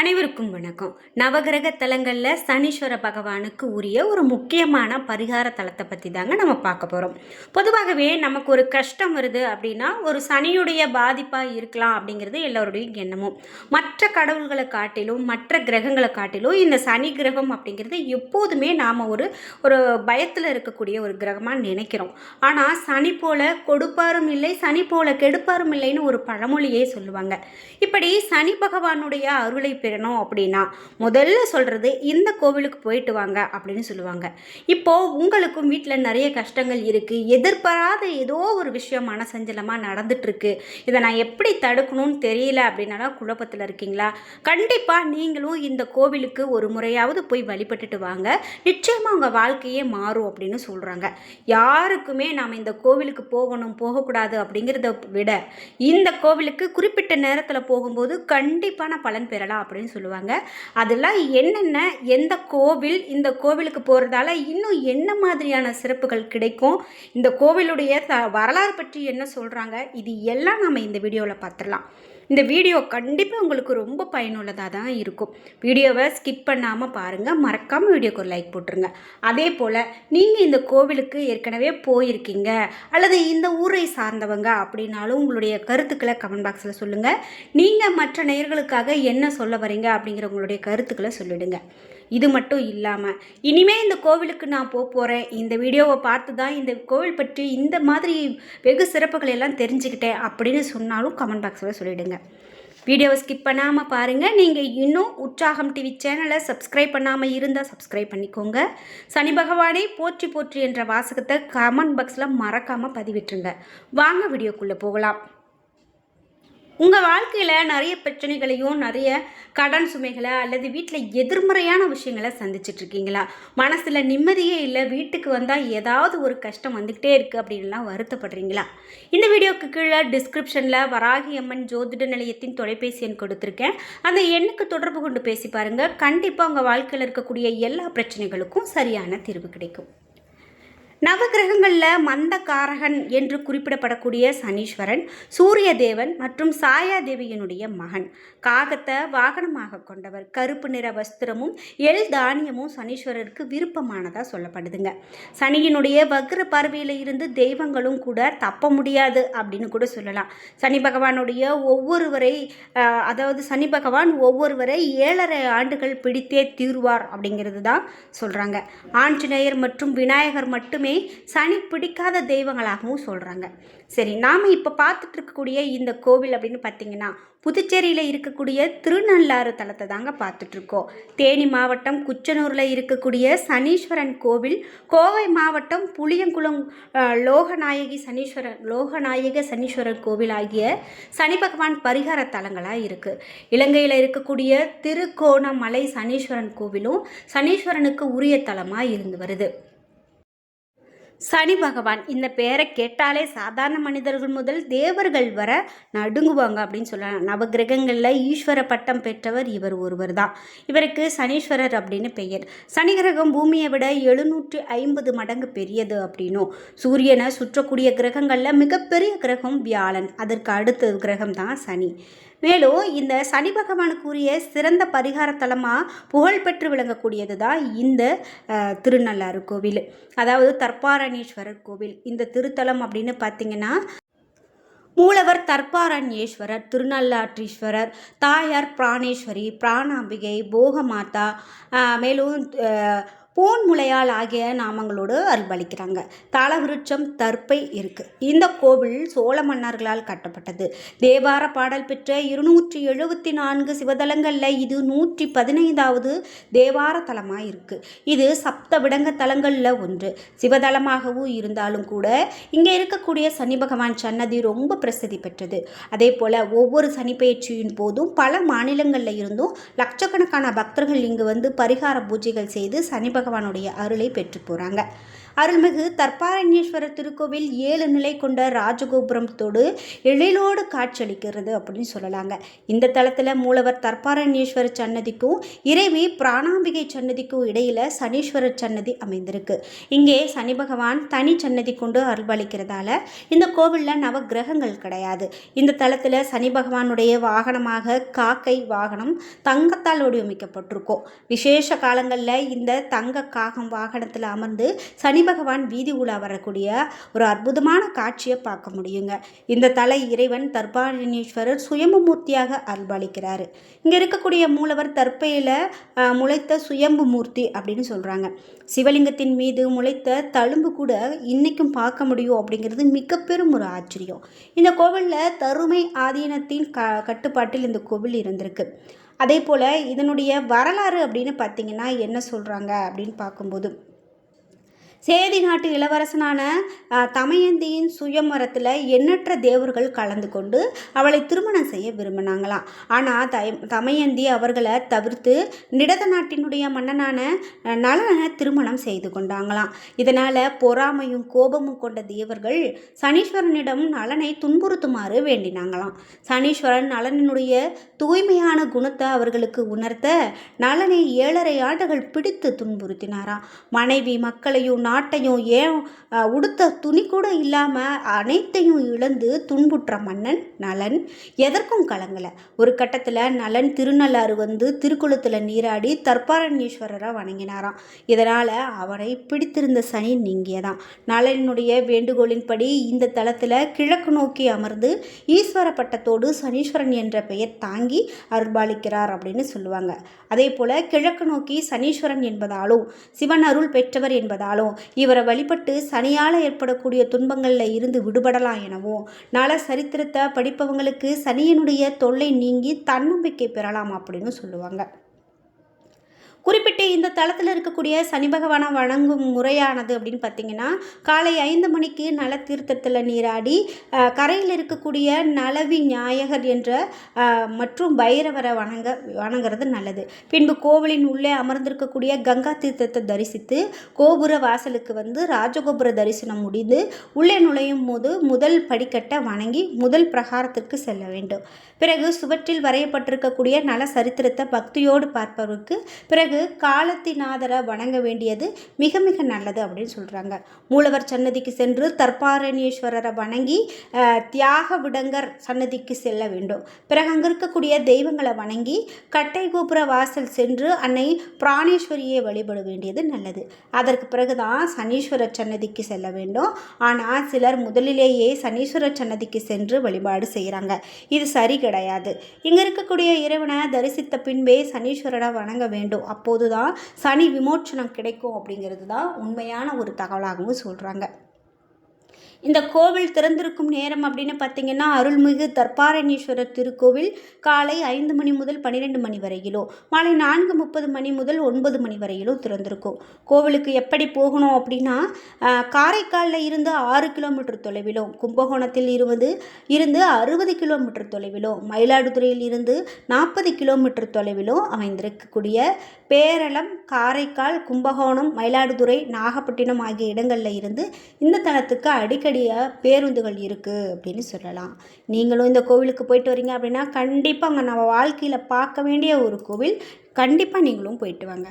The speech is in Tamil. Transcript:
அனைவருக்கும் வணக்கம். நவகிரக தலங்களில் சனீஸ்வர பகவானுக்கு உரிய ஒரு முக்கியமான பரிகார தலத்தை பற்றி தாங்க நம்ம பார்க்க போகிறோம் பொதுவாகவே நமக்கு ஒரு கஷ்டம் வருது அப்படின்னா ஒரு சனியுடைய பாதிப்பாக இருக்கலாம் அப்படிங்கிறது எல்லோருடைய எண்ணமும். மற்ற கடவுள்களை காட்டிலும் மற்ற கிரகங்களை காட்டிலும் இந்த சனி கிரகம் அப்படிங்கிறது எப்போதுமே நாம் ஒரு ஒரு பயத்தில் இருக்கக்கூடிய ஒரு கிரகமாக நினைக்கிறோம். ஆனால் சனி போல கொடுப்பாரும் இல்லை சனி போல கெடுப்பாரும் இல்லைன்னு ஒரு பழமொழியே சொல்லுவாங்க. இப்படி சனி பகவானுடைய அருளை பெறணும் அப்படின்னா முதல்ல சொல்கிறது இந்த கோவிலுக்கு போயிட்டு வாங்க அப்படின்னு சொல்லுவாங்க. இப்போது உங்களுக்கும் வீட்டில் நிறைய கஷ்டங்கள் இருக்குது எதிர்பாராத ஏதோ ஒரு விஷயம் மனசஞ்சலமாக நடந்துட்டுருக்கு. இதை நான் எப்படி தடுக்கணும்னு தெரியல அப்படின்னாலும் குழப்பத்தில் இருக்கீங்களா? கண்டிப்பாக நீங்களும் இந்த கோவிலுக்கு ஒரு முறையாவது போய் வழிபட்டுட்டு வாங்க. நிச்சயமாக உங்கள் வாழ்க்கையே மாறும் அப்படின்னு சொல்கிறாங்க யாருக்குமே நாம் இந்த கோவிலுக்கு போகணும் போகக்கூடாது அப்படிங்கிறத விட இந்த கோவிலுக்கு குறிப்பிட்ட நேரத்தில் போகும்போது கண்டிப்பான பலன் பெறலாம் அப்படின்னு சொல்லுவாங்க. அதெல்லாம் என்னென்ன எந்த கோவில் இந்த கோவிலுக்கு போகிறதால இன்னும் என்ன மாதிரியான சிறப்புகள் கிடைக்கும்? இந்த கோவிலுடைய த வரலாறு பற்றி என்ன சொல்கிறாங்க இது எல்லாம் நம்ம இந்த வீடியோவில் பார்த்துடலாம் இந்த வீடியோ கண்டிப்பாக உங்களுக்கு ரொம்ப பயனுள்ளதாக தான் இருக்கும். வீடியோவை ஸ்கிப் பண்ணாமல் பாருங்கள் மறக்காமல் வீடியோக்கு ஒரு லைக் போட்டுருங்க. அதே போல் நீங்கள் இந்த கோவிலுக்கு ஏற்கனவே போயிருக்கீங்க. அல்லது இந்த ஊரை சார்ந்தவங்க அப்படின்னாலும் உங்களுடைய கருத்துக்களை கமெண்ட் பாக்ஸில் சொல்லுங்கள் நீங்கள் மற்ற நேயர்களுக்காக என்ன சொல்ல வரீங்க அப்படிங்கிற உங்களுடைய கருத்துக்களை சொல்லிவிடுங்க இது மட்டும் இல்லாமல் இனிமேல் இந்த கோவிலுக்கு நான் போக போகிறேன் இந்த வீடியோவை பார்த்து தான் இந்த கோவில் பற்றி இந்த மாதிரி வெகு சிறப்புகளை எல்லாம் தெரிஞ்சுக்கிட்டேன் அப்படின்னு சொன்னாலும் கமெண்ட் பாக்ஸில் சொல்லிடுங்க. வீடியோவை ஸ்கிப் பண்ணாமல் பாருங்கள் நீங்கள் இன்னும் உற்சாகம் டிவி சேனலை சப்ஸ்கிரைப் பண்ணாமல் இருந்தால் சப்ஸ்கிரைப் பண்ணிக்கோங்க. சனி பகவானே போற்றி போற்றி என்ற வாசகத்தை கமெண்ட் பாக்ஸில் மறக்காமல் பதிவிட்டுருங்க. வாங்க வீடியோக்குள்ளே போகலாம். உங்கள் வாழ்க்கையில் நிறைய பிரச்சனைகளையும் நிறைய கடன் சுமைகளை அல்லது வீட்டில் எதிர்மறையான விஷயங்களை சந்திச்சிட்ருக்கீங்களா மனசில் நிம்மதியே இல்லை வீட்டுக்கு வந்தால் ஏதாவது ஒரு கஷ்டம் வந்துக்கிட்டே இருக்குது அப்படின்லாம் வருத்தப்படுறீங்களா? இந்த வீடியோக்கு கீழே டிஸ்கிரிப்ஷனில் வராகி அம்மன் ஜோதிட நிலையத்தின் தொலைபேசி எண் கொடுத்துருக்கேன். அந்த எண்ணுக்கு தொடர்பு கொண்டு பேசி பாருங்கள் கண்டிப்பாக உங்கள் வாழ்க்கையில் இருக்கக்கூடிய எல்லா பிரச்சனைகளுக்கும் சரியான தீர்வு கிடைக்கும். நவகிரகங்களில் மந்தகாரகன் என்று குறிப்பிடப்படக்கூடிய சனீஸ்வரன் சூரிய தேவன் மற்றும் சாயா தேவியினுடைய மகன். காகத்தை வாகனமாக கொண்டவர். கருப்பு நிற வஸ்திரமும் எல் தானியமும் சனீஸ்வரருக்கு விருப்பமானதாக சொல்லப்படுதுங்க. சனியினுடைய வக்ர பார்வையில் இருந்து தெய்வங்களும் கூட தப்ப முடியாது அப்படின்னு கூட சொல்லலாம். சனி பகவானுடைய ஒவ்வொருவரை அதாவது சனி பகவான் ஒவ்வொருவரை ஏழரை ஆண்டுகள் பிடித்தே தீர்வார் அப்படிங்கிறது தான் சொல்கிறாங்க ஆஞ்சநேயர் மற்றும் விநாயகர் மட்டுமே சனி பிடிக்காத தெய்வங்களாகவும் சொல்கிறாங்க சரி நாம் இப்போ பார்த்துட்டு இருக்கக்கூடிய இந்த கோவில் அப்படின்னு பார்த்தீங்கன்னா புதுச்சேரியில் இருக்கக்கூடிய திருநள்ளாறு தலத்தை தாங்க பார்த்துட்ருக்கோம் தேனி மாவட்டம் குச்சனூரில் இருக்கக்கூடிய சனீஸ்வரன் கோவில் கோவை மாவட்டம் புளியங்குளம் லோகநாயகி சனீஸ்வரன் லோகநாயக சனீஸ்வரர் கோவில் ஆகிய சனி பகவான் பரிகார தலங்களாக இருக்குது இலங்கையில் இருக்கக்கூடிய திருக்கோணமலை சனீஸ்வரன் கோவிலும் சனீஸ்வரனுக்கு உரிய தலமாக இருந்து வருது. சனி பகவான் இந்த பேரை கேட்டாலே சாதாரண மனிதர்கள் முதல் தேவர்கள் வர நடுங்குவாங்க அப்படின்னு சொல்லலாம். நவகிரகங்களில் ஈஸ்வர பட்டம் பெற்றவர் இவர் ஒருவர் தான் இவருக்கு சனீஸ்வரர் அப்படின்னு பெயர். சனி கிரகம் பூமியை விட எழுநூற்றி ஐம்பது மடங்கு பெரியது அப்படின்னும் சூரியனை சுற்றக்கூடிய கிரகங்களில் மிகப்பெரிய கிரகம் வியாழன். அதற்கு அடுத்த கிரகம் தான் சனி. மேலும் இந்த சனி பகவானுக்குரிய சிறந்த பரிகார தலமாக புகழ்பெற்று விளங்கக்கூடியது தான் இந்த திருநள்ளாறு கோவில். அதாவது தர்பாரணீஸ்வரர் கோவில். இந்த திருத்தலம் அப்படின்னு பார்த்தீங்கன்னா மூலவர் தர்பாரண்யேஸ்வரர் திருநள்ளாற்றீஸ்வரர் தாயார் பிராணேஸ்வரி பிராணாம்பிகை போகமாதா மேலும் போன் முளையால் ஆகிய நாமங்களோடு அருள்பளிக்கிறாங்க. தாளவிருட்சம் தர்ப்பை இருக்குது இந்த கோவில் சோழ மன்னர்களால் கட்டப்பட்டது. தேவார பாடல் பெற்ற இருநூற்றி எழுபத்தி நான்கு சிவதலங்களில் இது நூற்றி பதினைந்தாவது தேவார தலமாக இருக்குது இது சப்த விடங்க தலங்களில் ஒன்று. சிவதலமாகவும் இருந்தாலும் கூட இங்கே இருக்கக்கூடிய சனி பகவான் சன்னதி ரொம்ப பிரசித்தி பெற்றது. அதே போல் ஒவ்வொரு சனிப்பெயர்ச்சியின் போதும் பல மாநிலங்களில் இருந்தும் லட்சக்கணக்கான பக்தர்கள் இங்கு வந்து பரிகார பூஜைகள் செய்து சனி பகவானுடைய அருளை பெற்று போகிறாங்க அருள்மிகு தற்பாரண்யேஸ்வரர் திருக்கோவில் ஏழு நிலை கொண்ட ராஜகோபுரத்தோடு எழிலோடு காட்சியளிக்கிறது அப்படின்னு சொல்லலாங்க. இந்த தளத்தில் மூலவர் தற்பாரண்யேஸ்வரர் சன்னதிக்கும் இறைவி பிராணாம்பிகை சன்னதிக்கும் இடையில சனீஸ்வரர் சன்னதி அமைந்திருக்கு. இங்கே சனி பகவான் தனி சன்னதி கொண்டு அருள்பளிக்கிறதால இந்த கோவிலில் நவ கிரகங்கள் கிடையாது. இந்த தளத்தில் சனி பகவானுடைய வாகனமாக காக்கை வாகனம் தங்கத்தால் வடிவமைக்கப்பட்டிருக்கும் விசேஷ காலங்களில் இந்த தங்க காகம் வாகனத்தில் அமர்ந்து சனி பகவான் வீதி உலா வரக்கூடிய ஒரு அற்புதமான காட்சியை பார்க்க முடியுங்க. இந்த தலை இறைவன் தர்பாரணீஸ்வரர் சுயம்புமூர்த்தியாக அருள்பாலிக்கிறாரு. இங்கே இருக்கக்கூடிய மூலவர் தற்பையில் முளைத்த சுயம்பு மூர்த்தி அப்படின்னு சொல்கிறாங்க சிவலிங்கத்தின் மீது முளைத்த தழும்பு கூட இன்றைக்கும் பார்க்க முடியும் அப்படிங்கிறது மிக பெரும் ஒரு ஆச்சரியம். இந்த கோவிலில் தருமை ஆதீனத்தின் க கட்டுப்பாட்டில் இந்த கோவில் இருந்திருக்கு. அதே போல் இதனுடைய வரலாறு அப்படின்னு பார்த்தீங்கன்னா என்ன சொல்கிறாங்க அப்படின்னு பார்க்கும்போது சேதி நாட்டு இளவரசனான தமயந்தியின் சுயமரத்தில் எண்ணற்ற தேவர்கள் கலந்து கொண்டு அவளை திருமணம் செய்ய விரும்பினாங்களாம். ஆனால் தய தமயந்தி அவர்களை தவிர்த்து நிடத நாட்டினுடைய மன்னனான நலனை திருமணம் செய்து கொண்டாங்களாம். இதனால் பொறாமையும் கோபமும் கொண்ட தேவர்கள் சனீஸ்வரனிடம் நலனை துன்புறுத்துமாறு வேண்டினாங்களாம். சனீஸ்வரன் நலனினுடைய தூய்மையான குணத்தை அவர்களுக்கு உணர்த்த நலனை ஏழரை ஆண்டுகள் பிடித்து துன்புறுத்தினாராம். மனைவி மக்களையும் நாட்டையும் ஏன் உடுத்த துணி கூட இல்லாமல் அனைத்தையும் இழந்து துன்புற்ற மன்னன் நலன். எதற்கும் கலங்கலை. ஒரு கட்டத்தில் நலன் திருநள்ளாறு வந்து திருக்குளத்தில் நீராடி தற்பாரணீஸ்வரரை வணங்கினாராம். இதனால் அவரை பிடித்திருந்த சனி நீங்கியதான் நலனுடைய வேண்டுகோளின்படி இந்த தளத்தில் கிழக்கு நோக்கி அமர்ந்து ஈஸ்வர பட்டத்தோடு சனீஸ்வரன் என்ற பெயர் தாங்கி அருள்பாலிக்கிறார் அப்படின்னு சொல்லுவாங்க. அதே போல் கிழக்கு நோக்கி சனீஸ்வரன் என்பதாலும் சிவன் அருள் பெற்றவர் என்பதாலும் இவரை வழிபட்டு சனியால் ஏற்படக்கூடிய துன்பங்களில் இருந்து விடுபடலாம் எனவும் நல சரித்திரத்தை படிப்பவங்களுக்கு சனியினுடைய தொல்லை நீங்கி தன்னம்பிக்கை பெறலாம் அப்படின்னு சொல்லுவாங்க. குறிப்பிட்டு இந்த தளத்தில் இருக்கக்கூடிய சனி பகவானை வணங்கும் முறையானது அப்படின்னு பார்த்தீங்கன்னா காலை ஐந்து மணிக்கு நல தீர்த்தத்தில் நீராடி கரையில் இருக்கக்கூடிய நலவி நாயகர் என்ற மற்றும் பைரவரை வணங்க வணங்குறது நல்லது. பின்பு கோவிலின் உள்ளே அமர்ந்திருக்கக்கூடிய கங்கா தீர்த்தத்தை தரிசித்து கோபுர வாசலுக்கு வந்து ராஜகோபுர தரிசனம் முடிந்து உள்ளே நுழையும் போது முதல் படிக்கட்டை வணங்கி முதல் பிரகாரத்திற்கு செல்ல வேண்டும். பிறகு சுவற்றில் வரையப்பட்டிருக்கக்கூடிய நல சரித்திரத்தை பக்தியோடு பார்ப்பவருக்கு பிறகு பிறகு காலத்தினாதர வணங்க வேண்டியது மிக மிக நல்லது அப்படின்னு சொல்கிறாங்க மூலவர் சன்னதிக்கு சென்று தர்பாரணீஸ்வரரை வணங்கி தியாக விடங்கர் சன்னதிக்கு செல்ல வேண்டும். பிறகு அங்கே இருக்கக்கூடிய தெய்வங்களை வணங்கி கட்டை கோபுர வாசல் சென்று அன்னை பிராணேஸ்வரியை வழிபட வேண்டியது நல்லது. அதற்கு பிறகுதான் சனீஸ்வரர் சன்னதிக்கு செல்ல வேண்டும். ஆனால் சிலர் முதலிலேயே சனீஸ்வரர் சன்னதிக்கு சென்று வழிபாடு செய்கிறாங்க இது சரி கிடையாது. இங்கே இருக்கக்கூடிய இறைவனை தரிசித்த பின்பே சனீஸ்வரரை வணங்க வேண்டும். அப்போது தான் சனி விமோச்சனம் கிடைக்கும் அப்படிங்கிறது தான் உண்மையான ஒரு தகவலாகவும் சொல்கிறாங்க இந்த கோவில் திறந்திருக்கும் நேரம் அப்படின்னு பார்த்தீங்கன்னா அருள்மிகு தர்பாரணீஸ்வரர் திருக்கோவில் காலை ஐந்து மணி முதல் பன்னிரெண்டு மணி வரையிலும் மாலை நான்கு முப்பது மணி முதல் ஒன்பது மணி வரையிலும் திறந்திருக்கும். கோவிலுக்கு எப்படி போகணும் அப்படின்னா காரைக்காலில் இருந்து ஆறு கிலோமீட்டர் தொலைவிலும் கும்பகோணத்தில் இருபது இருந்து அறுபது கிலோமீட்டர் தொலைவிலும் மயிலாடுதுறையில் இருந்து நாற்பது கிலோமீட்டர் தொலைவிலும் அமைந்திருக்கக்கூடிய பேரளம் காரைக்கால் கும்பகோணம் மயிலாடுதுறை நாகப்பட்டினம் ஆகிய இடங்களில் இருந்து இந்த தளத்துக்கு அடிக்கடி நேரடியாக பேருந்துகள் இருக்குது அப்படின்னு சொல்லலாம். நீங்களும் இந்த கோவிலுக்கு போயிட்டு வரீங்க அப்படின்னா கண்டிப்பாக அங்கே நம்ம வாழ்க்கையில் பார்க்க வேண்டிய ஒரு கோவில் கண்டிப்பாக நீங்களும் போயிட்டு வாங்க.